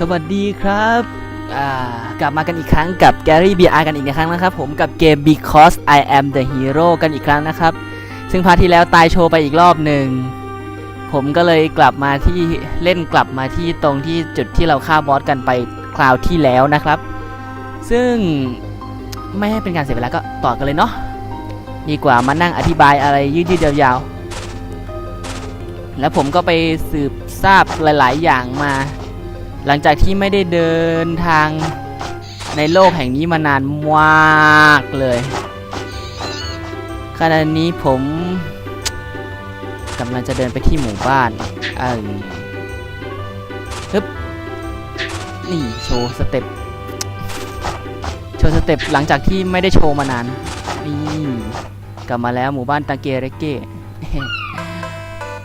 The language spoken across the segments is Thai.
สวัสดีครับกลับมากันอีกครั้งกับ Gary BR กันอีกครั้งนะครับ ผมกับเกม Because I Am the Hero กันอีกครั้งนะครับ ซึ่งพาร์ทที่แล้วตายโชว์ไปอีกรอบหนึ่ง ผมก็เลยกลับมาที่เล่นกลับมาที่ตรงที่จุดที่เราฆ่าบอสกันไปคราวที่แล้วนะครับ ซึ่งไม่ให้เป็นการเสียเวลาก็ต่อกันเลยเนาะดีกว่ามานั่งอธิบายอะไรยืดๆยาวๆ แล้วผมก็ไปสืบทราบหลาย ๆ อย่างมา หลังจากที่ไม่ได้เดินทางในโลกแห่งนี้มานานมากเลยขณะนี้ผมกำลังจะเดินไปที่หมู่บ้านเออฮึบนี่โชว์สเต็ปโชว์สเต็ปหลังจากที่ไม่ได้โชว์มานาน นี่กลับมาแล้วหมู่บ้านตาเกเรเก้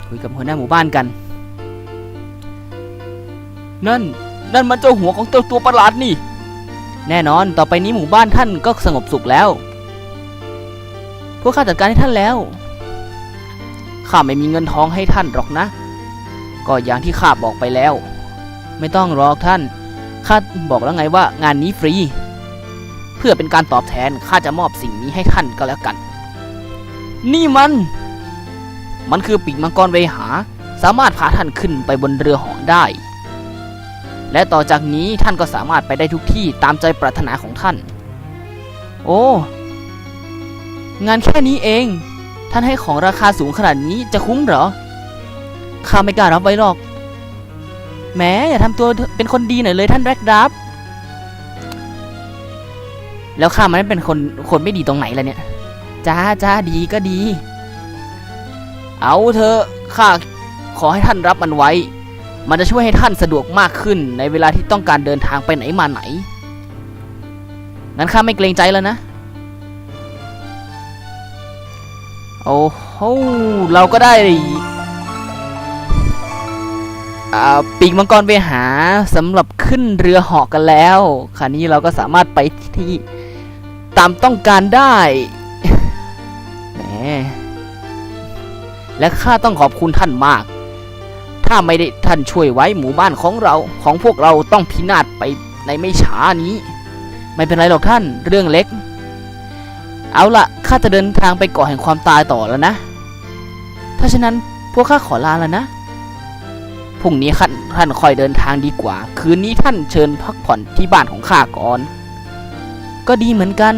คุยกับหัวหน้าหมู่บ้านกัน นั่น นั่นมันเจ้าหัวของตัวตัวประหลาดนี่ แน่นอนต่อไปนี้หมู่บ้านท่านก็สงบสุขแล้ว พวกข้าจัดการให้ท่านแล้ว ข้าไม่มีเงินทองให้ท่านหรอกนะ ก็อย่างที่ข้าบอกไปแล้ว ไม่ต้องรอท่าน ข้าบอกแล้วไงว่างานนี้ฟรี เพื่อเป็นการตอบแทนข้าจะมอบสิ่งนี้ให้ท่านก็แล้วกัน นี่มัน มันคือปีกมังกรเวหา สามารถพาท่านขึ้นไปบนเรือหาะได้ และต่อจากนี้ท่านก็สามารถไปได้ทุกที่ตามใจปรารถนาของท่าน โอ้ งานแค่นี้เอง ท่านให้ของราคาสูงขนาดนี้จะคุ้มเหรอ ข้าไม่กล้ารับไว้หรอกแหม้อย่าทำตัวเป็นคนดีหน่อยเลยท่านแรกดับ แล้วข้ามันเป็นคนคนไม่ดีตรงไหนล่ะเนี่ย จ้าจ้าดีก็ดี เอาเถอะข้าขอให้ท่านรับมันไว้ มันจะช่วยให้ท่านสะดวกมากขึ้นในเวลาที่ต้องการเดินทางไปไหนมาไหน งั้นข้าไม่เกรงใจแล้วนะ โอ้โห เราก็ได้ปีกมังกรไปหาสำหรับขึ้นเรือเหาะกันแล้ว คราวนี้เราก็สามารถไปที่ตามต้องการได้แหมและข้าต้องขอบคุณท่านมาก ถ้าไม่ได้ท่านช่วยไว้หมู่บ้านของเราของพวกเราต้องพินาศไปในไม่ช้านี้ ไม่เป็นไรหรอกท่านเรื่องเล็ก เอาละข้าจะเดินทางไปเกาะแห่งความตายต่อแล้วนะ ถ้าฉะนั้นพวกข้าขอลาแล้วนะพรุ่งนี้ท่านท่านคอยเดินทางดีกว่า คืนนี้ท่านเชิญพักผ่อนที่บ้านของข้าก่อน ก็ดีเหมือนกัน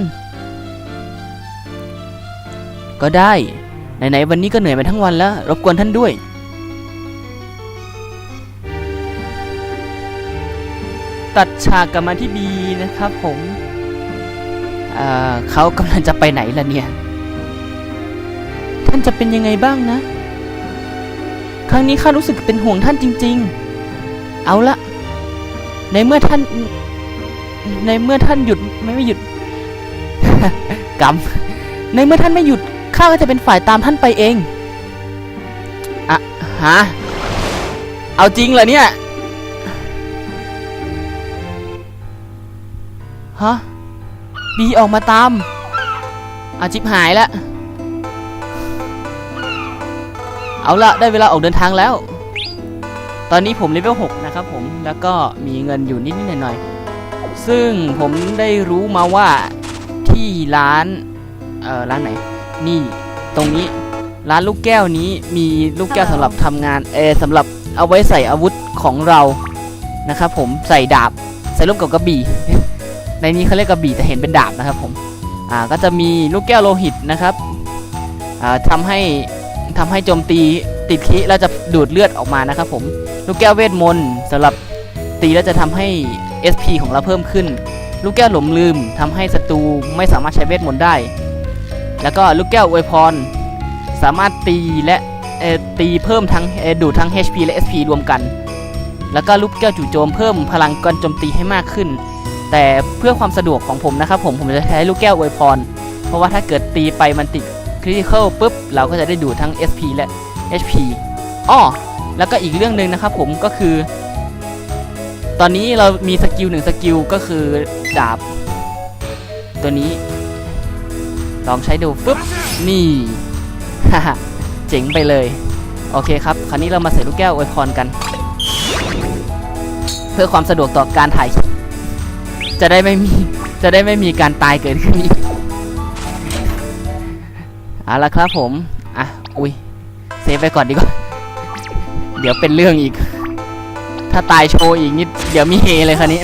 ก็ได้ไหนๆวันนี้ก็เหนื่อยมาทั้งวันแล้ว รบกวนท่านด้วย ตัดฉากกลับมาที่บีนะครับผมเเขากำลังจะไปไหนล่ะเนี่ย ท่านจะเป็นยังไงบ้างนะ ครั้งนี้ข้ารู้สึกเป็นห่วงท่านจริง ๆ เอาละในเมื่อท่าน ในเมื่อท่านหยุดไม่ไม่หยุดกำในเมื่อท่านไม่หยุดข้าก็จะเป็นฝ่ายตามท่านไปเองอะฮะเอาจริงเหรอเนี่ย ฮะบีออกมาตามอาจิบหายแล้ว เอาละได้เวลาออกเดินทางแล้ว ตอนนี้ผมเลเวล6นะครับผม แล้วก็มีเงินอยู่นิดๆหน่อยๆ ซึ่งผมได้รู้มาว่าที่ร้าน เอ่อ ร้านไหน นี่ ตรงนี้ ร้านลูกแก้วนี้มีลูกแก้วสำหรับทำงาน เออสำหรับเอาไว้ใส่อาวุธของเรา นะครับผม ใส่ดาบ ใส่ร่มกับกระบี่ ในนี้เขาเรียกกระบี่แต่เห็นเป็นดาบนะครับผมอ่าก็จะมีลูกแก้วโลหิตนะครับอ่าทำให้ทำให้โจมตีติดคิแล้วจะดูดเลือดออกมานะครับผมลูกแก้วเวทมนต์สำหรับตีแล้วจะทำให้ SP ของเราเพิ่มขึ้น ลูกแก้วหลงลืมทำให้ศัตรูไม่สามารถใช้เวทมนต์ได้ แล้วก็ลูกแก้วอวยพร สามารถตีและตีเพิ่มทั้งดูดทั้ง HP และ SP รวมกัน แล้วก็ลูกแก้วจู่โจมเพิ่มพลังการโจมตีให้มากขึ้น แต่เพื่อความสะดวกของผมนะครับผมผมจะใช้ลูกแก้วอวยพร เพราะว่าถ้าเกิดตีไปมันติดคริติคอลปุ๊บ เราก็จะได้ดูทั้ง SP และ HP อ้อแล้วก็อีกเรื่องหนึ่งนะครับผมก็คือ ตอนนี้เรามีสกิลหนึ่งสกิลก็คือดาบ ตัวนี้ ลองใช้ดูปุ๊บ นี่ฮ่าเจ๋งไปเลย โอเคครับ คราวนี้เรามาใส่ลูกแก้วอวยพรกัน เพื่อความสะดวกต่อการถ่ายคลิป จะได้ไม่มีจะได้ไม่มีการตายเกิดขึ้นอีกเอาละครับผมอะอุ้ยเซฟไปก่อนดีกว่า เดี๋ยวเป็นเรื่องอีก ถ้าตายโชว์อีกนิดเดี๋ยวมีเฮเลยคันนี้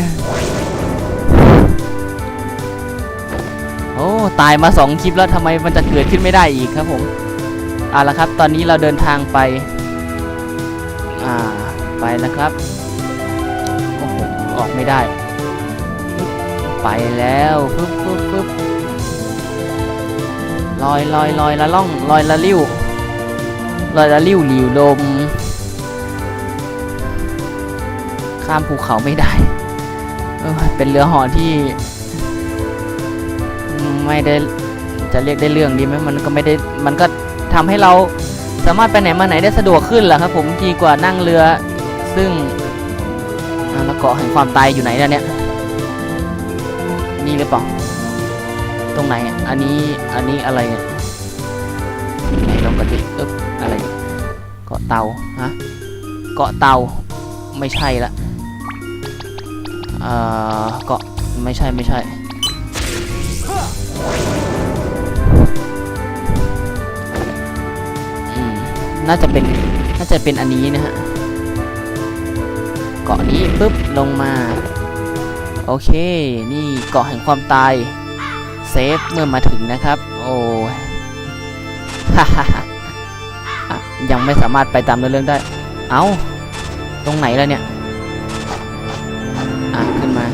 โอ้ ตายมาสองคลิปแล้วทำไมมันจะเกิดขึ้นไม่ได้อีกครับผมเอาละครับ ตอนนี้เราเดินทางไป อ่า ไปนะครับ โอ้โห ออกไม่ได้ ไปแล้วปึ๊บปึ๊บปึ๊บลอยลอยลอยละล่องลอยละลิ้วลอยละลิ้วหลิวลม ข้ามภูเขาไม่ได้เออเป็นเรือหอที่ ไม่ได้จะเรียกได้เรื่องดีไหมมันก็ไม่ได้มันก็ทำให้เราสามารถไปไหนมาไหนได้สะดวกขึ้นแหละครับผมดีกว่านั่งเรือซึ่งแล้วเกาะแห่งความตายอยู่ไหนล่ะเนี่ย นี่หรือเปล่า ตรงไหนอะอันนี้ อันนี้อะไรเนี่ยไหนลองกระดิอึ๊บอะไร เกาะเตา ฮะ เกาะเตา ไม่ใช่ละเอ่อ เกาะ ไม่ใช่ ไม่ใช่อืมน่าจะเป็น น่าจะเป็นอันนี้นะฮะ เกาะนี้ปุ๊บ ลงมา โอเค นี่เกาะแห่งความตาย เซฟเมื่อมาถึงนะครับ โอ้ยฮ่าฮ่าฮ่ายังไม่สามารถไปตามเรื่องได้ เอา้า ตรงไหนแล้วเนี่ย อะ ขึ้นมา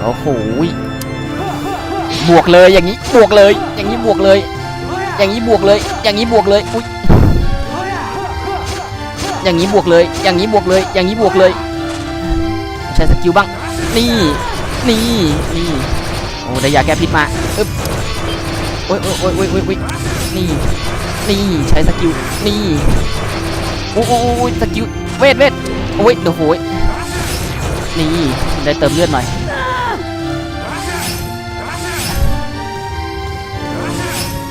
โอ้โหบวกเลยอย่างนี้บวกเลย อย่างนี้บวกเลย อย่างนี้บวกเลย อย่างนี้บวกเลยอุ้ยอย่างนี้บวกเลย อย่างนี้บวกเลย อย่างนี้บวกเลย ใช้สกิลบ้าง นี่ นี่นี่โอ้ได้ยาแก้พิษมาอึ๊บโอ้ยโอ้ยโอ้ยโอ้ยโอ้ยนี่นี่ใช้สกิลนี่โอ้โอ้โอ้ยสกิลเวทเวทโอ้ยเดี๋ยวโหยนี่ได้เติมเลือดหน่อย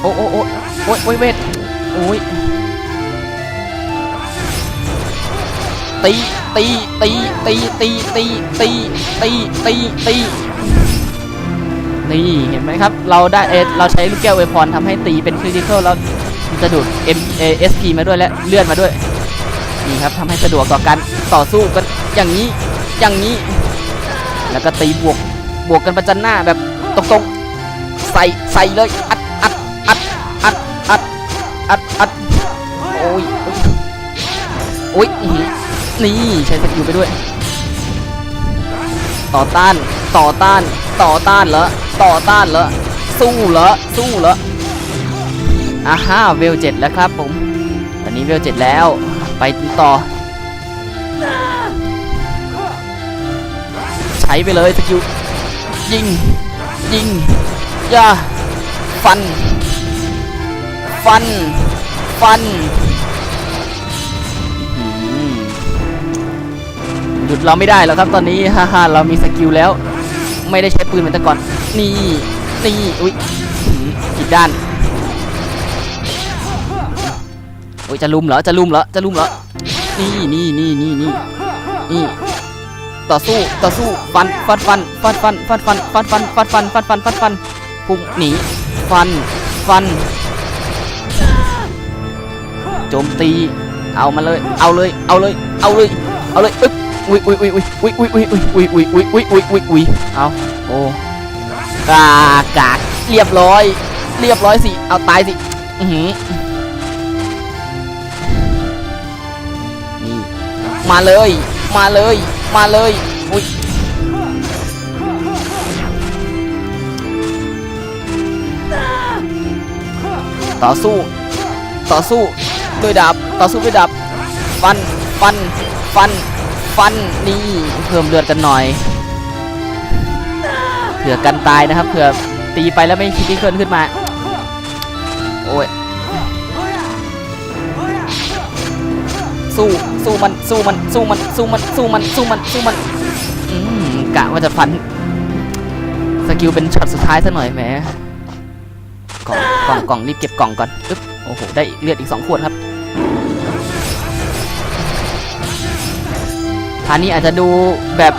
โอ้โอ้โอ้โอ้ยโอ้ยเวทโอ้ยตี ตีตีตีตีตีตีตีตีตีนี่เห็นไหมครับ เราได้เอเราใช้ลูกแก้วเวพรทำให้ตีเป็นคริติคอลแล้วจะดูด M A S P มาด้วยและเลื่อดมาด้วยนี่ครับทำให้สะดวกต่อการต่อสู้กันอย่างนี้อย่างนี้ แล้วก็ตีบวกบวกกันประจันหน้าแบบตรงๆใส่ใส่เลยอัดอัดอัดอัดอัดอัดอัดโอ้ยโอ้ย นี่ใช้สกิลไปด้วย ต่อต้าน ต่อต้าน ต่อต้านเหรอ ต่อต้านเหรอ สู้เหรอ สู้เหรออ่าฮ่าเวลเจ็ดแล้วครับผม ตอนนี้เวลเจ็ดแล้ว ไปต่อ ใช้ไปเลยสกิล ยิง ยิง ย่า ฟัน ฟัน ฟัน หยุดเราไม่ได้แล้วครับตอนนี้ฮ่าฮ่าเรามีสกิลแล้ว ไม่ได้ใช้ปืนเหมือนแต่ก่อน นี่ นี่อุ้ยอีกด้านโอ้ยจะลุมเหรอจะลุมเหรอจะลุมเหรอนี่นี่นี่นี่นี่นี่ต่อสู้ต่อสู้ฟันฟันฟันฟันฟันฟันฟันฟันฟันฟันฟันฟันฟันฟันฟันพุ่งหนีฟันฟันโจมตีเอามาเลย เอาเลย เอาเลย เอาเลย เอาเลย อึ๊บ อุ้ยอุ้ยอุ้ยอุ้ยอุ้ยอุ้ยอุ้ยอุ้ยอุ้ยอุ้ยอุ้ยอุ้ยอุ้ยอุ้ยเอาโอ้กากากเรียบร้อย เรียบร้อยสิ เอาตายสิ อือหือนี่มาเลย มาเลย มาเลย อุ้ยต่อสู้ ต่อสู้ด้วยดาบ ต่อสู้ด้วยดาบ ฟัน ฟัน ฟัน ฟันนี่เพิ่มเลือดกันหน่อยเผื่อกันตายนะครับเผื่อตีไปแล้วไม่คิดที่เคลื่อนขึ้นมา โอ้ยสู้สู้มันสู้มันสู้มันสู้มันสู้มันสู้มันสู้มันอืมกะว่าจะฟัน สกิลเป็นช็อตสุดท้ายซะหน่อยแหมกล่องกล่องกล่องรีบเก็บกล่องก่อนอึ๊บโอ้โหได้เลือดอีกสองขวดครับ พาร์ทนี้อาจจะดูแบบ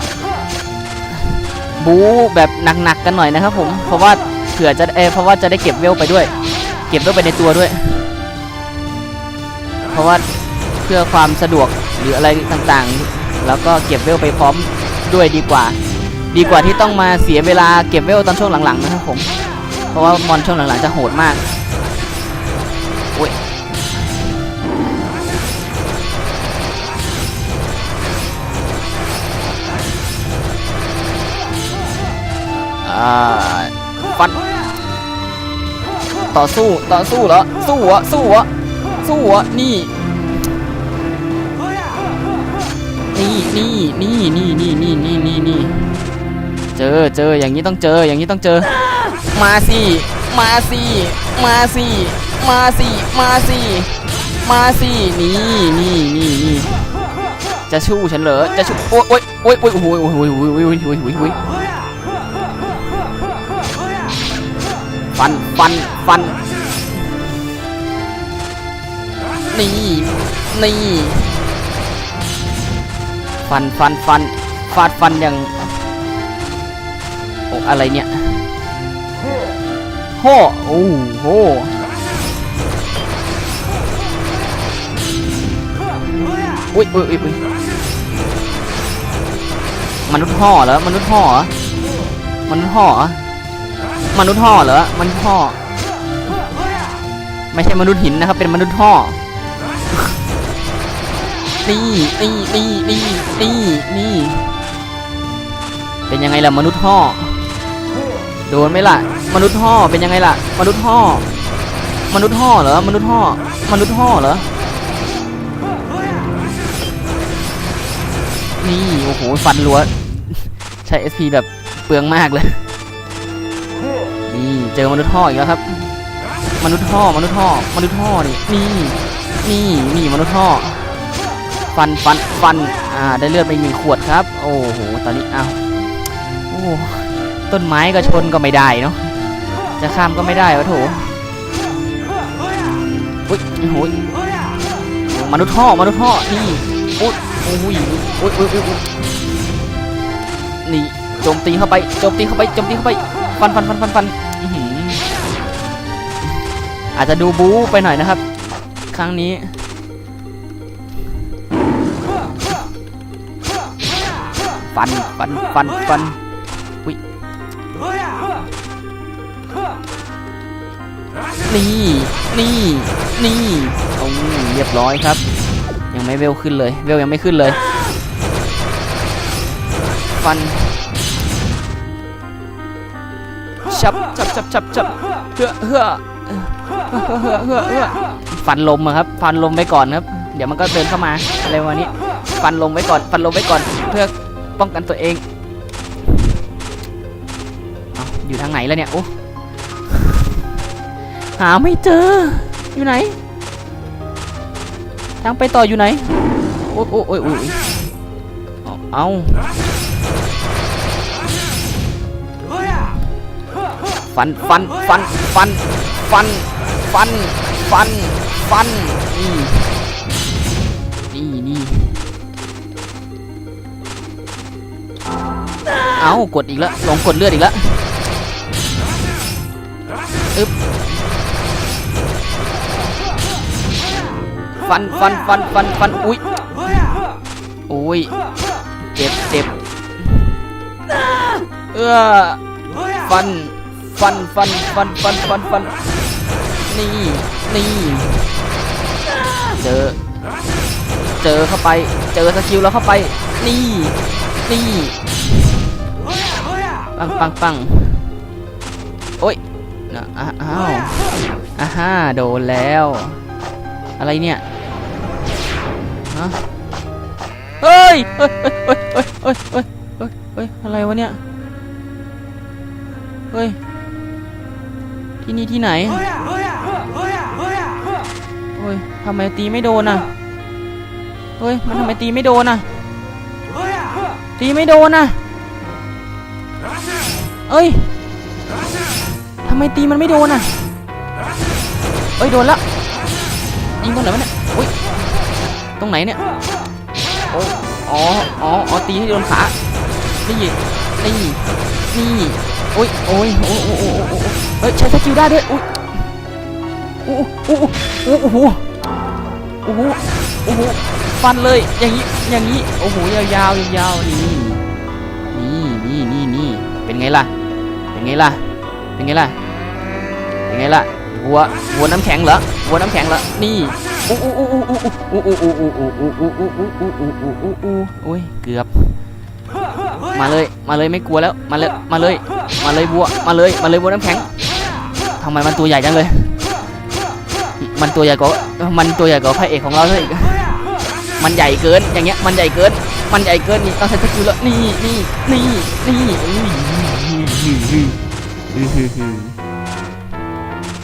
บู๊แบบหนักๆกันหน่อยนะครับผม เพราะว่าเผื่อจะเออเพราะว่าจะได้เก็บเวลไปด้วย เก็บเวลไปในตัวด้วย เพราะว่าเพื่อความสะดวกหรืออะไรต่างๆ แล้วก็เก็บเวลไปพร้อมด้วยดีกว่า ดีกว่าที่ต้องมาเสียเวลาเก็บเวลตอนช่วงหลังๆนะครับผม เพราะว่ามอนช่วงหลังๆจะโหดมาก ฟัน ต่อสู้ต่อสู้เหรอสู้เหรอสู้เหรอสู้เหรอนี่ นี่นี่นี่นี่นี่นี่นี่นี่นี่เจอเจออย่างนี้ต้องเจออย่างนี้ต้องเจอ มาสิมาสิมาสิมาสิมาสิมาสินี่นี่นี่นี่จะชู้ฉันเหรอจะชู้โอ๊ยโอ๊ยโอ๊ยโอ๊ยโอ้ยโอ้ยโอ้ยโอ้ยโอ้ยโอ้ย ฟัน ฟัน ฟัน นี่ นี่ ฟัน ฟัน ฟัน ฟาดฟันอย่างโอ้อะไรเนี่ยโหโอ้โหอุ้ยอุ้ยอุ้ยมนุษย์ห่อเหรอ มนุษย์ห่อมนุษย์ห่อ มนุษย์ห่อเหรอมนุษย์ห่อ ไม่ใช่มนุษย์หินนะครับ เป็นมนุษย์ห่อ นี่นี่นี่นี่นี่นี่ เป็นยังไงล่ะมนุษย์ห่อ โดนไหมล่ะ มนุษย์ห่อเป็นยังไงล่ะ มนุษย์ห่อ มนุษย์ห่อเหรอ มนุษย์ห่อ มนุษย์ห่อเหรอ นี่โอ้โหฟันรัวใช้ SP แบบเปลืองมากเลย เจอมนุษย์ห่ออีกแล้วครับ มนุษย์ห่อมนุษย์ห่อมนุษย์ห่อนี่นี่นี่นี่มนุษย์ห่อฟันฟันฟันอ่าได้เลือดไปหนึ่งขวดครับ โอ้โหตอนนี้อ้าวโอ้ต้นไม้ก็ชนก็ไม่ได้เนาะจะข้ามก็ไม่ได้วะโถอุ้ยโอ้โหยมนุษย์ท่อมนุษย์ท่อนี่อุ้ยโอ้ยอุ้ยอุ้ยอุ้ยอุ้ยนี่โจมตีเข้าไปโจมตีเข้าไปโจมตีเข้าไปฟันฟันฟันฟันฟัน อาจจะดูบู๊ไปหน่อยนะครับ ครั้งนี้ ฟันฟันฟันฟันอุ้ยนี่นี่นี่โอ้เรียบร้อยครับ ยังไม่เวลขึ้นเลยเวลยังไม่ขึ้นเลย ฟันชับชับชับชับชับเฮือเฮือ ฟันลมอะครับ ฟันลมไว้ก่อนครับ เดี๋ยวมันก็เดินเข้ามาอะไรวันนี้ ฟันลมไว้ก่อน ฟันลมไว้ก่อน เพื่อป้องกันตัวเองอยู่ทางไหนแล้วเนี่ยโอ้หาไม่เจอ อยู่ไหน ทางไปต่ออยู่ไหน โอ้โอ้โอ้ยโอ้ยเอาเอาฟัน ฟัน ฟัน ฟัน ฟัน ฟัน ฟัน ฟัน นี่ นี่นี่เอากดอีกแล้วลองกดเลือดอีกแล้วอึ๊บฟันฟันฟันฟันฟันอุ้ยอุ้ยเจ็บเจ็บเออฟันฟันฟันฟันฟันฟันฟัน นี่ นี่ เจอ เจอเข้าไป เจอสกิลแล้วเข้าไป นี่ นี่ ปังปังปังโอ้ยนะอ้าวอ้าฮ่าโดนแล้ว อะไรเนี่ยฮะเฮ้ยเฮ้ยเฮ้ยเฮ้ยเฮ้ยเฮ้ยเฮ้ยอะไรวะเนี่ย เฮ้ย ที่นี่ที่ไหน ฮ้ยทำไมตีไม่โดนอะเฮ้ยมันทำไมตีไม่โดนอะตีไม่โดนอะเอ้ยทำไมตีมันไม่โดนอะเอ้ยโดนละยิงตรงไหนวะเนี่ยอุ้ยตรงไหนเนี่ยโอ้อ๋ออ๋ออ๋อตีให้โดนขานี่นี่นี่โอ้ยโอ้ยโอ้โอ้โอ้โอ้โอ้เฮ้ยใช้สกิลได้ด้วยอุ้ยโอ้โอ้ โอ้โหโอ้โหโอ้โหฟันเลยอย่างนี้อย่างนี้โอ้โหยาวๆยาวๆนี่นี่นี่นี่นี่เป็นไงล่ะเป็นไงล่ะเป็นไงล่ะเป็นไงล่ะวัววัวน้ำแข็งเหรอวัวน้ำแข็งเหรอนี่อู้อู้อู้อู้อู้อู้อู้อู้อู้อู้อู้อู้อู้อู้อู้อู้อู้อู้โอ้ยเกือบ มาเลยมาเลยไม่กลัวแล้วมาเลยมาเลยมาเลยวัวมาเลยมาเลยวัวน้ำแข็งทำไมมันตัวใหญ่จังเลย มันตัวใหญ่กว่ามันตัวใหญ่กว่าพระเอกของเราเลยมันใหญ่เกินอย่างเงี้ยมันใหญ่เกิน มันใหญ่เกินนี่ต้องใช้สกิลแล้วนี่นี่นี่นี่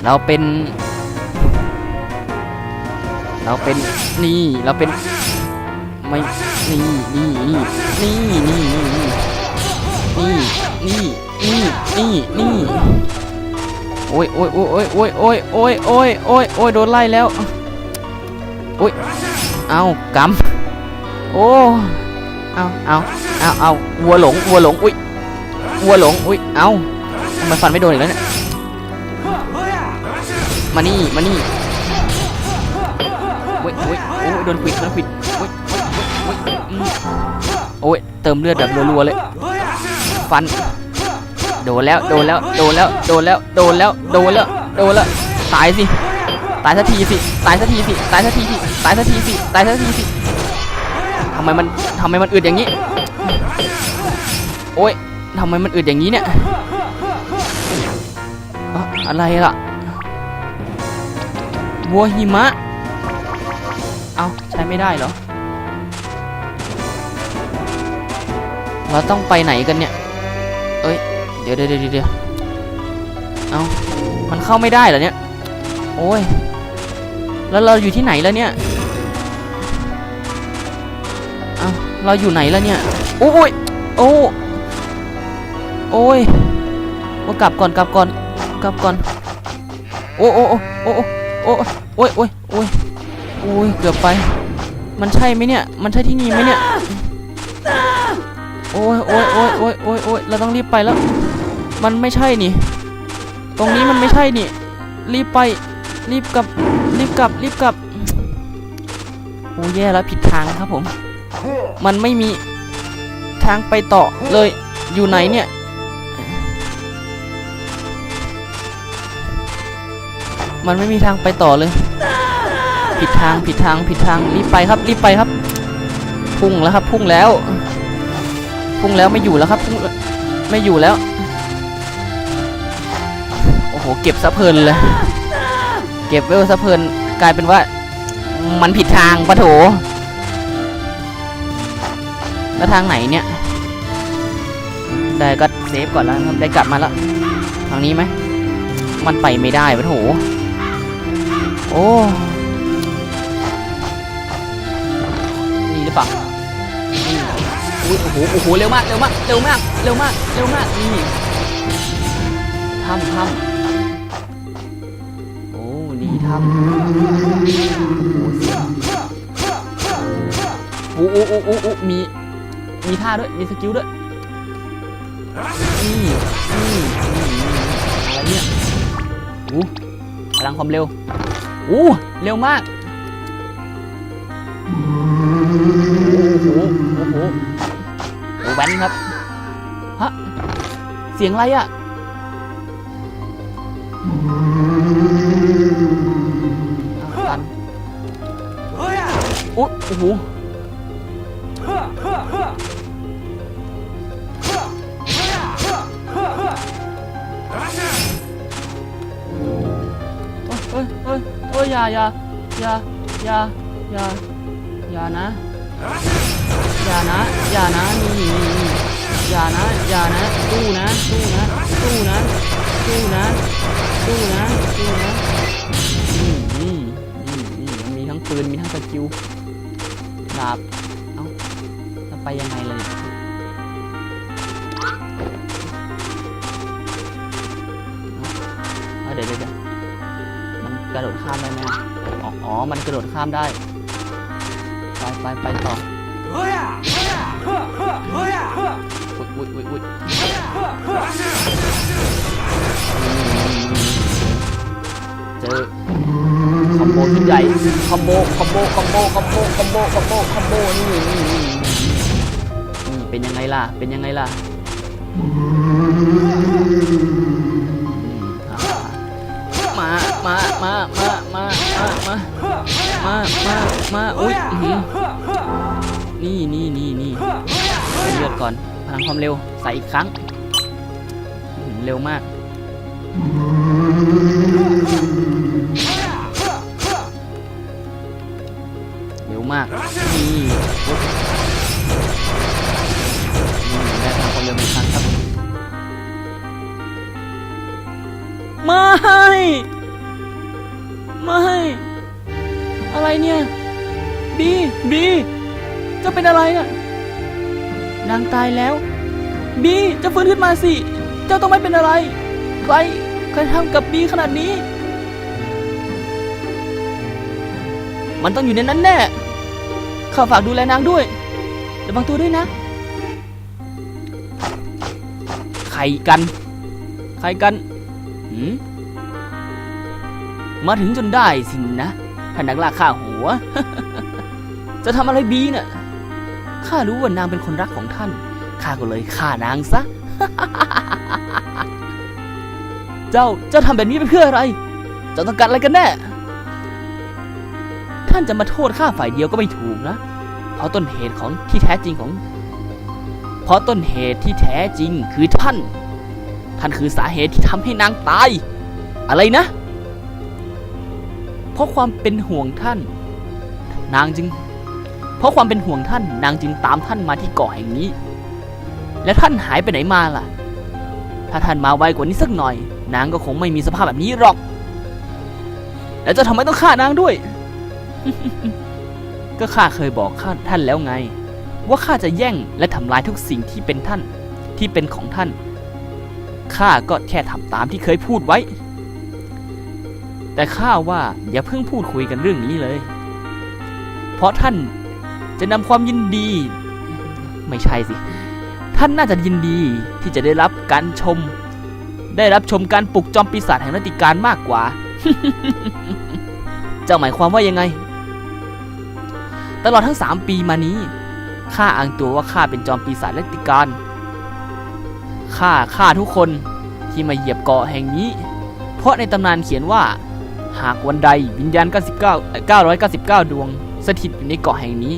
เราเป็น เราเป็นนี่เราเป็นไม่นี่นี่นี่นี่นี่นี่นี่นี่นี่นี่ โอ้ยโอ้ยโอ้ยโอ้ยโอ้ยโอ้ยโอ้ยโอ้ยโอ้ยโดนไล่แล้วโอ้ยเอากำโอ้เอาเอาเอาเอาวัวหลงวัวหลงอุ้ยวัวหลงอุ้ยเอาทำไมฟันไม่โดนอีกแล้วเนี่ยมานี่มานี่โอ้ยโอ้ยโอ้ยโดนควิดโดนควิดโอ้ยโอ้ยโอ้ยอืมโอ้ยเติมเลือดแบบรัวๆเลยฟัน โดนแล้ว โดนแล้ว โดนแล้ว โดนแล้ว โดนแล้ว โดนแล้ว โดนแล้ว ตายสิ ตายสักทีสิ ตายสักทีสิ ตายสักทีสิ ตายสักทีสิ ตายสักทีสิทำไมมันทำไมมันอึดอย่างนี้ โอ้ยทำไมมันอึดอย่างนี้เนี่ยอะไรล่ะวัวหิมะ เอาใช้ไม่ได้เหรอ เราต้องไปไหนกันเนี่ย เดี๋ยวเดี๋ยวเดี๋ยวเอามันเข้าไม่ได้เหรอเนี่ย โอ้ย แล้วเราอยู่ที่ไหนแล้วเนี่ยเอาเราอยู่ไหนแล้วเนี่ย โอ้ย โอ้โอ้ยโอ้กลับก่อนกลับก่อนกลับก่อน โอ้โอ้โอ้โอ้โอ้โอ้ยโอ้ยโอ้ยโอ้ยเกือบไป มันใช่ไหมเนี่ย มันใช่ที่นี่ไหมเนี่ย โอ้ยโอ้ยโอ้ยโอ้ยโอ้ยโอ้ยเราต้องรีบไปแล้ว มันไม่ใช่นี่ ตรงนี้มันไม่ใช่นี่ รีบไป รีบกลับ รีบกลับ รีบกลับ โอ้แย่แล้วผิดทางครับผม มันไม่มีทางไปต่อเลย อยู่ไหนเนี่ย มันไม่มีทางไปต่อเลย ผิดทาง ผิดทาง ผิดทาง รีบไปครับ รีบไปครับ พุ่งแล้วครับ พุ่งแล้ว พุ่งแล้วไม่อยู่แล้วครับ พุ่งไม่อยู่แล้ว โหเก็บซะเพลินเลยเก็บเวลซะเพลินกลายเป็นว่า มันผิดทางปะโถแล้วทางไหนเนี่ย ได้ก็เซฟก่อนแล้วครับได้กลับมาแล้วทางนี้ไหมมันไปไม่ได้ปะโถโอ้นี่หรือเปล่านี่อุ้ยโอ้โหโอ้โหเร็วมากเร็วมากเร็วมากเร็วมากเร็วมากนี่ถ้ำถ้ำ นี่ถ้ำโอ้โหโอ้โอ้โอ้อู้มี มีท่าด้วย มีสกิลด้วยนี่นี่อะไรเนี่ยอู้พลังความเร็วอู้เร็วมาก โอ้โห โอ้โหโอ้แบนครับ ฮะ เสียงอะไรอะ โอ้โอ้โหเฮ้ยเฮ้ยเฮ้ยอย่าอย่าอย่าอย่าอย่าอย่านะอย่านะอย่านะนี่นี่นี่อย่านะอย่านะสู้นะสู้นะสู้นะสู้นะสู้นะสู้นะนี่นี่นี่มีทั้งปืนมีทั้งสกิล ดาบ เอ้าจะไปยังไงเลยเอ้าเดี๋ยวเดี๋ยวเดี๋ยวมันกระโดดข้ามได้ไหมอะอ๋ออ๋อ มันกระโดดข้ามได้ ไปไปไปต่ออุ้ยอุ้ยอุ้ย โบชุดใหญ่คอมโบคอมโบคอมโบคอมโบคอมโบคอมโบคอมโบนี่นี่นี่นี่เป็นยังไงล่ะ เป็นยังไงล่ะมามามามามามามามามามาอุ้ยนี่นี่นี่นี่เลือดก่อนพลังความเร็วใส่อีกครั้งเร็วมาก มากนี่ปุ๊บได้พลังความเร็วอีกครั้งครับไม่ไม่อะไรเนี่ยบีบีจะเป็นอะไรน่ะนางตายแล้วบีจะฟื้นขึ้นมาสิเจ้าต้องไม่เป็นอะไร ใครใครทำกับบีขนาดนี้ มันต้องอยู่ในนั้นแน่ ข้าฝากดูแลนางด้วยระวังตัวด้วยนะ ใครกัน ใครกันหืมมาถึงจนได้สินะท่านนักล่าข้าหัว จะทำอะไรบีน่ะข้ารู้ว่านางเป็นคนรักของท่าน ข้าก็เลยฆ่านางซะ เจ้า เจ้าทำแบบนี้ไปเพื่ออะไร เจ้าต้องการอะไรกันแน่ ท่านจะมาโทษข้าฝ่ายเดียวก็ไม่ถูกนะ เพราะต้นเหตุของที่แท้จริงของ เพราะต้นเหตุที่แท้จริงคือท่าน ท่านคือสาเหตุที่ทำให้นางตาย อะไรนะ เพราะความเป็นห่วงท่าน นางจึง เพราะความเป็นห่วงท่าน นางจึงตามท่านมาที่เกาะแห่งนี้ และท่านหายไปไหนมาล่ะ ถ้าท่านมาไวกว่านี้สักหน่อย นางก็คงไม่มีสภาพแบบนี้หรอก แล้วจะทำไมต้องฆ่านางด้วย ก็ข้าเคยบอกข้าท่านแล้วไง ว่าข้าจะแย่งและทำลายทุกสิ่งที่เป็นท่านที่เป็นของท่านข้าก็แค่ทำตามที่เคยพูดไว้ แต่ข้าว่าอย่าเพิ่งพูดคุยกันเรื่องนี้เลย เพราะท่านจะนำความยินดี ไม่ใช่สิ ท่านน่าจะยินดีที่จะได้รับการชม ได้รับชมการปลุกจอมปีศาจแห่งรัตติการมากกว่า เจ้าหมายความว่ายังไง ตลอดทั้ง 3 ปีมานี้ข้าอ้างตัวว่าข้าเป็นจอมปีศาจรัตติการข้าฆ่าทุกคนที่มาเหยียบเกาะแห่งนี้ เพราะในตำนานเขียนว่า หากวันใดวิญญาณ 99 999 ดวง สถิตอยู่ในเกาะแห่งนี้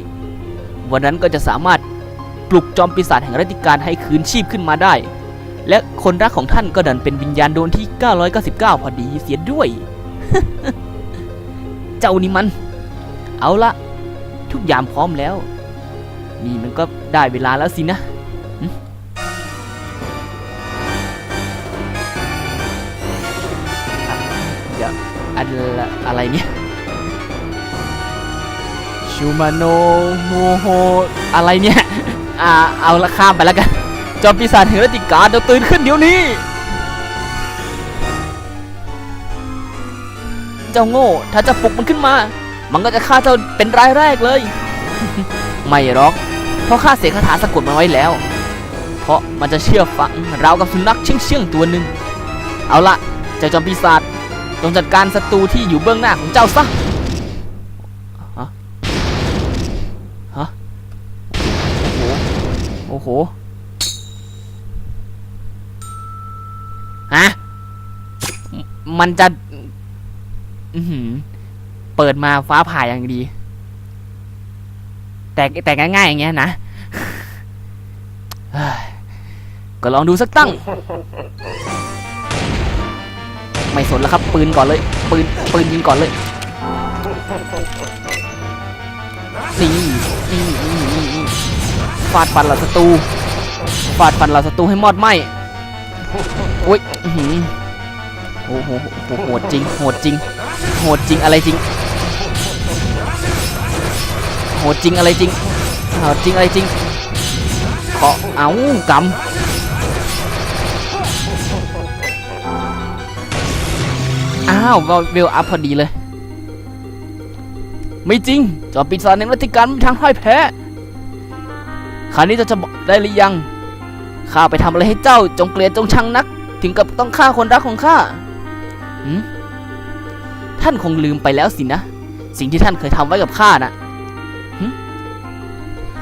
วันนั้นก็จะสามารถปลุกจอมปีศาจแห่งรัตติการให้คืนชีพขึ้นมาได้ และคนรักของท่านก็ดันเป็นวิญญาณดวงที่ 999 พอดีเสียด้วย เจ้านี่มัน เอาละ ทุกอย่างพร้อมแล้ว นี่มันก็ได้เวลาแล้วสินะเดี๋ยวอันละอะไรเนี่ยชูมาโนโมโฮอะไรเนี่ยอ่าเอาละข้ามไปแล้วกัน จอมปีศาจแห่งรัติการจะตื่นขึ้นเดี๋ยวนี้ เจ้าโง่ ถ้าจะปลุกมันขึ้นมา มันก็จะฆ่าเจ้าเป็นรายแรกเลย ไม่หรอก เพราะข้าเสกคาถาสะกดมันไว้แล้ว เพราะมันจะเชื่อฟังเรากับสุนัขเชื่องเชื่องๆตัวหนึ่ง เอาละเจ้าจอมปีศาจจงจัดการศัตรูที่อยู่เบื้องหน้าของเจ้าซะฮะฮะโอ้โหโอ้โหฮะ มันจะ อือหือ เปิดมาฟ้าผ่าอย่างดี แต่แต่ง่ายๆอย่างเงี้ยนะก็ลองดูสักตั้ง ไม่สนแล้วครับ ปืนก่อนเลย ปืนปืนยิงก่อนเลยนี่นี่นี่นี่ฟาดฟันเหล่าศัตรูฟาดฟันเหล่าศัตรูให้มอดไหมอุ้ยโอ้โหโหดจริงโหดจริงโหดจริงอะไรจริง โหจริงอะไรจริงโหจริงอะไรจริงขอเอากำอ้าวเวลอัพพอดีเลย ไม่จริงจอมปีศาจในรัติการไม่ทางพ่ายแพ้คราวนี้เจะจะบอกได้หรือยังข้าไปทำอะไรให้เจ้าจงเกลียดจงชังนัก ถึงกับต้องฆ่าคนรักของข้าท่านคงลืมไปแล้วสินะ สิ่งที่ท่านเคยทำไว้กับข้าน่ะ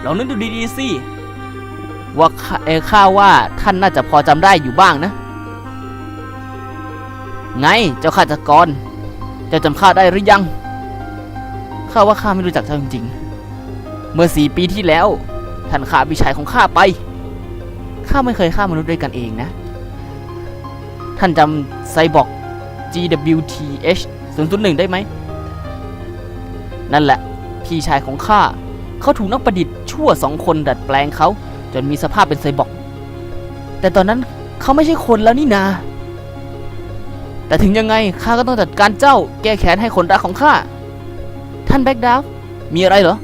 ลองนึกดูดีๆสิว่าข้าเอข้าว่าท่านน่าจะพอจำได้อยู่บ้างนะ ไงเจ้าข้าจักรเจ้าจำข้าได้หรือยังข้าว่าข้าไม่รู้จักเจ้าจริงๆ เมื่อสี่ปีที่แล้ว ท่านฆ่าพี่ชายของข้าไปข้าไม่เคยฆ่ามนุษย์ด้วยกันเองนะ ท่านจำไซบอร์ก GWTH 001 ได้ไหม นั่นแหละ พี่ชายของข้า เขาถูกนักประดิษฐ์ชั่วสองคนดัดแปลงเขา จนมีสภาพเป็นไซบอร์กแต่ตอนนั้นเขาไม่ใช่คนแล้วนี่นา แต่ถึงยังไงข้าก็ต้องจัดการเจ้าแก้แค้นให้คนรักของข้า ท่านแบ็กดาวมีอะไรเหรอ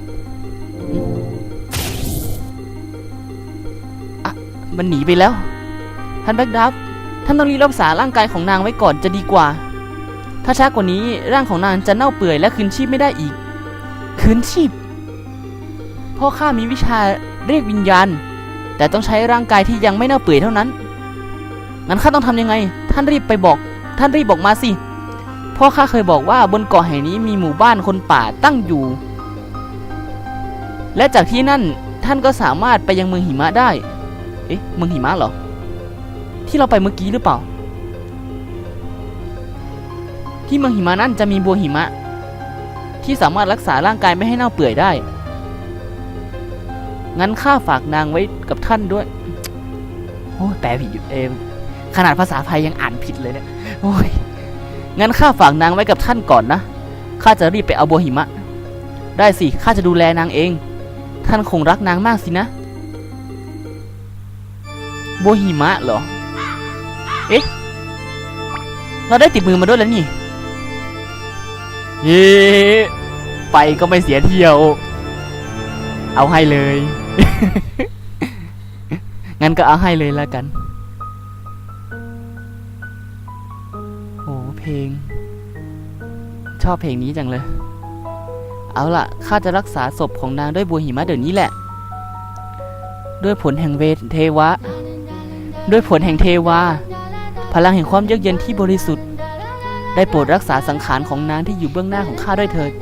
อะมันหนีไปแล้ว ท่านแบ็กดาวท่านต้องรีบรักษาร่างกายของนางไว้ก่อนจะดีกว่า ถ้าช้ากว่านี้ร่างของนางจะเน่าเปื่อยและคืนชีพไม่ได้อีก คืนชีพ พ่อข้ามีวิชาเรียกวิญญาณ แต่ต้องใช้ร่างกายที่ยังไม่เน่าเปื่อยเท่านั้น งั้นข้าต้องทำยังไง ท่านรีบไปบอก ท่านรีบบอกมาสิ พ่อข้าเคยบอกว่าบนเกาะแห่งนี้มีหมู่บ้านคนป่าตั้งอยู่ และจากที่นั่นท่านก็สามารถไปยังเมืองหิมะได้ เอ๊ะ เมืองหิมะเหรอ ที่เราไปเมื่อกี้หรือเปล่า ที่เมืองหิมะนั่นจะมีบัวหิมะ ที่สามารถรักษาร่างกายไม่ให้เน่าเปื่อยได้ งั้นข้าฝากนางไว้กับท่านด้วย โอ้ยแปลผิดอยู่เองขนาดภาษาไทยยังอ่านผิดเลยเนี่ย โอ้ย งั้นข้าฝากนางไว้กับท่านก่อนนะ ข้าจะรีบไปเอาบัวหิมะ ได้สิ ข้าจะดูแลนางเอง ท่านคงรักนางมากสินะ บัวหิมะเหรอ เอ๊ะ เราได้ติดมือมาด้วยแล้วนี่ เย้ ไปก็ไม่เสียเที่ยว เอาให้เลย งั้นก็เอาให้เลยแล้วกัน โอ้เพลง ชอบเพลงนี้จังเลย เอาล่ะข้าจะรักษาศพของนางด้วยบัวหิมะเดี๋ยวนี้แหละ ด้วยผลแห่งเวทเทวะ ด้วยผลแห่งเทวา พลังแห่งความเยือกเย็นที่บริสุทธิ์ ได้โปรดรักษาสังขารของนางที่อยู่เบื้องหน้าของข้าด้วยเถิด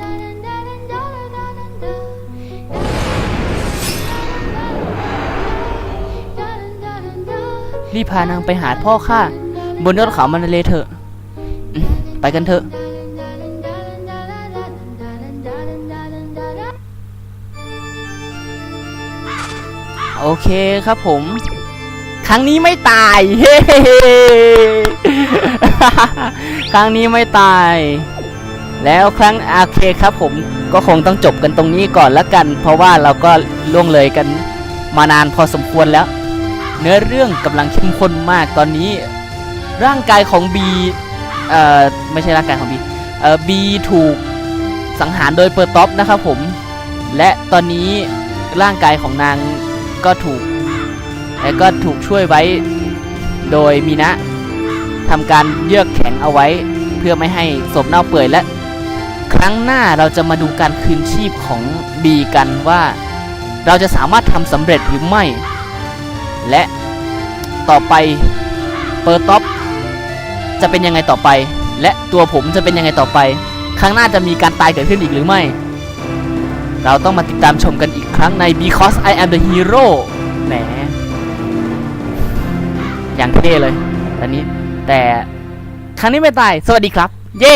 รีบพานางไปหาพ่อข้าบนยอดเขามันเลเถอะ ไปกันเถอะ โอเคครับผม ครั้งนี้ไม่ตาย เฮ้ครั้งนี้ไม่ตาย แล้วครั้งโอเคครับผมก็คงต้องจบกันตรงนี้ก่อนละกัน เพราะว่าเราก็ล่วงเลยกันมานานพอสมควรแล้ว เนื้อเรื่องกำลังเข้มข้นมากตอนนี้ ร่างกายของบีเอ่อไม่ใช่ร่างกายของบีเอ่อบีถูกสังหารโดยเปิดท็อปนะครับผม และตอนนี้ร่างกายของนางก็ถูกและก็ถูกช่วยไว้โดยมีนะทำการเยือกแข็งเอาไว้ เพื่อไม่ให้ศพเน่าเปื่อยและ ครั้งหน้าเราจะมาดูการคืนชีพของบีกันว่า เราจะสามารถทำสำเร็จหรือไม่ และต่อไปเปิดท็อปจะเป็นยังไงต่อไป และตัวผมจะเป็นยังไงต่อไป ครั้งหน้าจะมีการตายเกิดขึ้นอีกหรือไม่ เราต้องมาติดตามชมกันอีกครั้งใน Because I am the hero แหมอย่างเท่เลยตอนนี้แต่ครั้งนี้ไม่ตาย สวัสดีครับ เย้